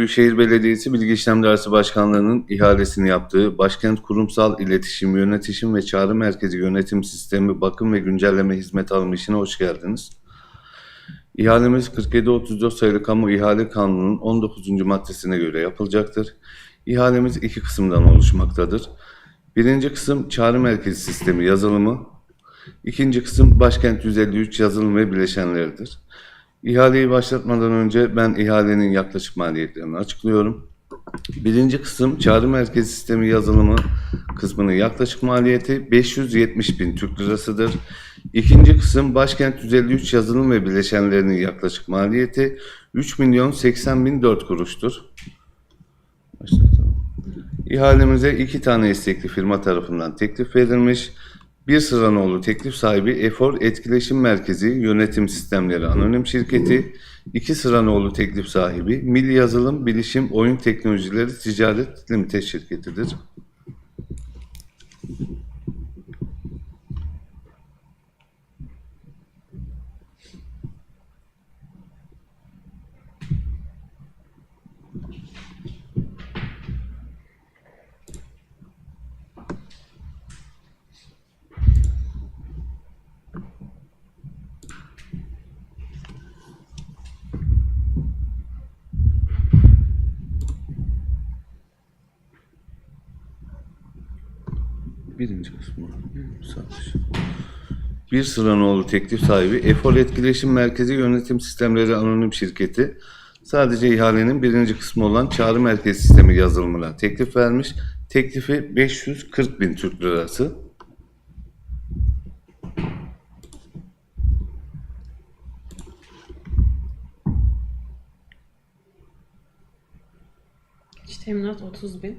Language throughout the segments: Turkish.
Büyükşehir Belediyesi Bilgi İşlem Dersi Başkanlığı'nın ihalesini yaptığı Başkent Kurumsal İletişim, Yönetişim ve Çağrı Merkezi Yönetim Sistemi Bakım ve Güncelleme Hizmet Alımı işine hoş geldiniz. İhalemiz 4734 sayılı Kamu İhale Kanunu'nun 19. maddesine göre yapılacaktır. İhalemiz iki kısımdan oluşmaktadır. Birinci kısım Çağrı Merkezi Sistemi yazılımı, ikinci kısım Başkent 153 yazılım ve bileşenleridir. İhaleyi başlatmadan önce ben ihalenin yaklaşık maliyetlerini açıklıyorum. Birinci kısım çağrı merkezi sistemi yazılımı kısmının yaklaşık maliyeti 570 bin Türk lirasıdır. İkinci kısım başkent 153 yazılım ve bileşenlerinin yaklaşık maliyeti 3 milyon 80 bin 4 kuruştur. İhalemize iki tane istekli firma tarafından teklif verilmiş. Bir sıranoğlu teklif sahibi Efor Etkileşim Merkezi Yönetim Sistemleri Anonim Şirketi, iki sıranoğlu teklif sahibi Milli Yazılım Bilişim Oyun Teknolojileri Ticaret Limited şirketidir. Birinci kısmı. Sadece. Bir sıranoğlu teklif sahibi Efor Etkileşim Merkezi Yönetim Sistemleri Anonim Şirketi sadece ihalenin birinci kısmı olan çağrı merkezi sistemi yazılımına teklif vermiş. Teklifi 540 bin Türk lirası. İç teminat 30 bin.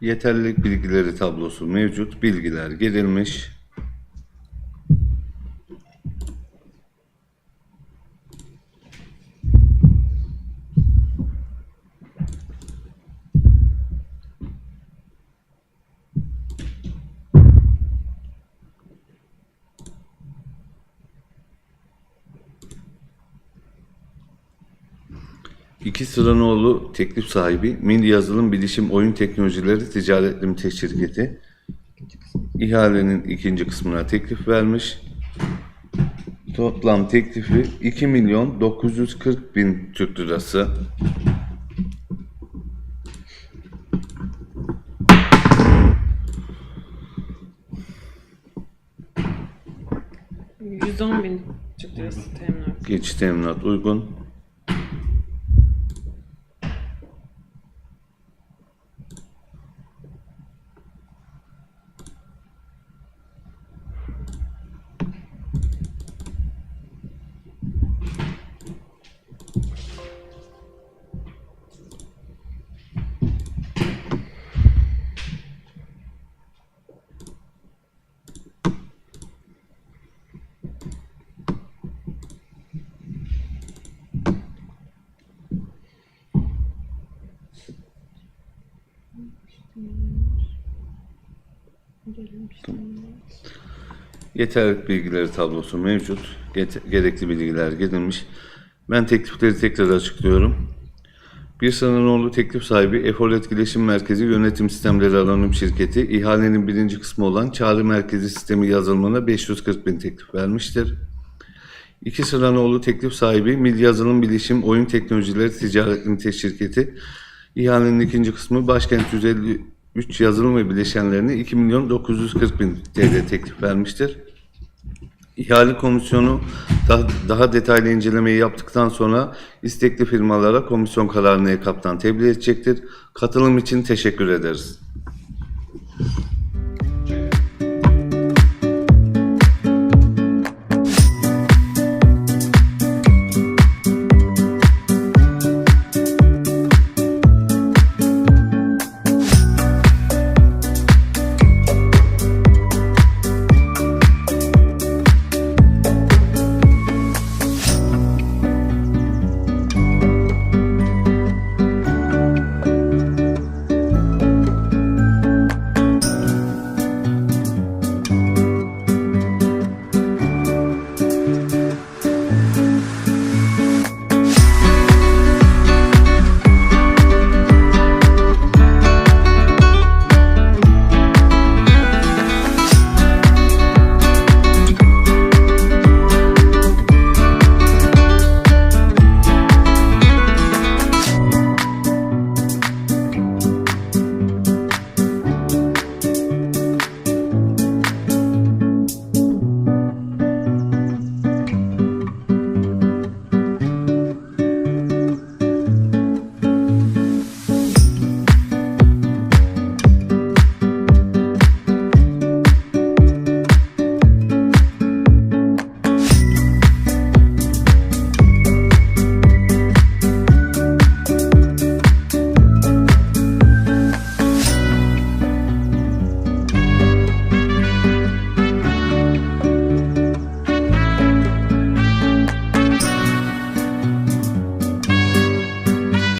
Yeterlilik bilgileri tablosu mevcut. Bilgiler girilmiş. İki Sıranoğlu teklif sahibi Milli Yazılım Bilişim Oyun Teknolojileri Ticaret Limited şirketi ihalenin ikinci kısmına teklif vermiş. Toplam teklifi 2 milyon 940 bin Türk lirası. bin. 110 bin Türk lirası teminat. Geçiş teminat uygun. Yeterlik bilgileri tablosu mevcut. Gerekli bilgiler girilmiş. Ben teklifleri tekrar açıklıyorum. Bir Sananoğlu teklif sahibi Efor Etkileşim Merkezi Yönetim Sistemleri Anonim Şirketi ihalenin birinci kısmı olan çağrı merkezi sistemi yazılımına 540 bin teklif vermiştir. İki Sıranoğlu teklif sahibi Milli Yazılım Bilişim Oyun Teknolojileri Ticaret Limited Şirketi ihalenin ikinci kısmı Başkent 153 yazılım ve bileşenlerine 2 milyon 940 bin TL teklif vermiştir. İhale komisyonu daha, daha detaylı incelemeyi yaptıktan sonra istekli firmalara komisyon kararını kaptan tebliğ edecektir. Katılım için teşekkür ederiz.